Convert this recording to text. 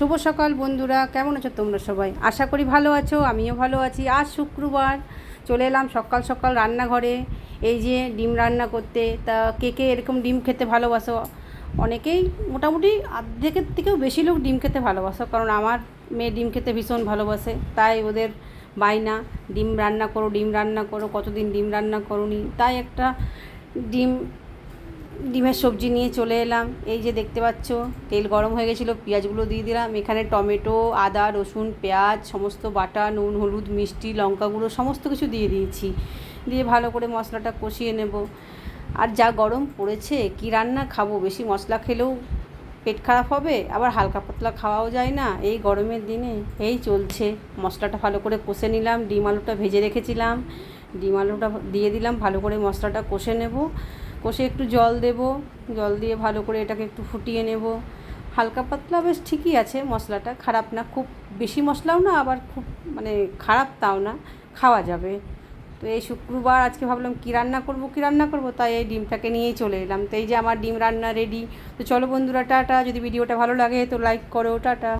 শুভ সকাল বন্ধুরা, কেমন আছো তোমরা সবাই? আশা করি ভালো আছো, আমিও ভালো আছি। আজ শুক্রবার, চলে এলাম সকাল সকাল রান্নাঘরে। এই যে ডিম রান্না করতে, তা কে কে এরকম ডিম খেতে ভালোবাসো? অনেকেই মোটামুটি অর্ধেকের থেকেও বেশি লোক ডিম খেতে ভালোবাসো, কারণ আমার মেয়ে ডিম খেতে ভীষণ ভালোবাসে, তাই ওদের বায়না, ডিম রান্না করো, ডিম রান্না করো, কতদিন ডিম রান্না করোনি, তাই একটা ডিম ডিমের সবজি নিয়ে চলে এলাম। এই যে দেখতে পাচ্ছ, তেল গরম হয়ে গেছিল, পেঁয়াজগুলো দিয়ে দিলাম। এখানে টমেটো, আদা, রসুন, পেঁয়াজ, সমস্ত বাটা, নুন, হলুদ, মিষ্টি লঙ্কা গুঁড়ো সমস্ত কিছু দিয়ে দিয়েছি। দিয়ে ভালো করে মশলাটা কষিয়ে নেব। আর যা গরম পড়েছে, কি রান্না খাব? বেশি মশলা খেলেও পেট খারাপ হবে, আবার হালকা পাতলা খাওয়াও যায় না। এই গরমের দিনে এই চলছে। মশলাটা ভালো করে কষে নিলাম, ডিম আলুটা ভেজে রেখেছিলাম। ডিম আলুটা দিয়ে দিলাম, ভালো করে মশলাটা কষে নেব। কষে একটু জল দেব, জল দিয়ে ভালো করে এটাকে একটু ফুটিয়ে নেব। হালকা পাতলা বেশ ঠিকই আছে মশলাটা, খারাপ না, খুব বেশি মশলাও না, আবার খুব মানে খারাপ তাও না, খাওয়া যাবে। তো এই শুক্রবার আজকে ভাবলাম কী রান্না করব, কী রান্না করব, তাই এই ডিমটাকে নিয়েই চলে এলাম। তো এই যে আমার ডিম রান্না রেডি তো চলো বন্ধুরা, টাটা। যদি ভিডিওটা ভালো লাগে তো লাইক করো, টাটা।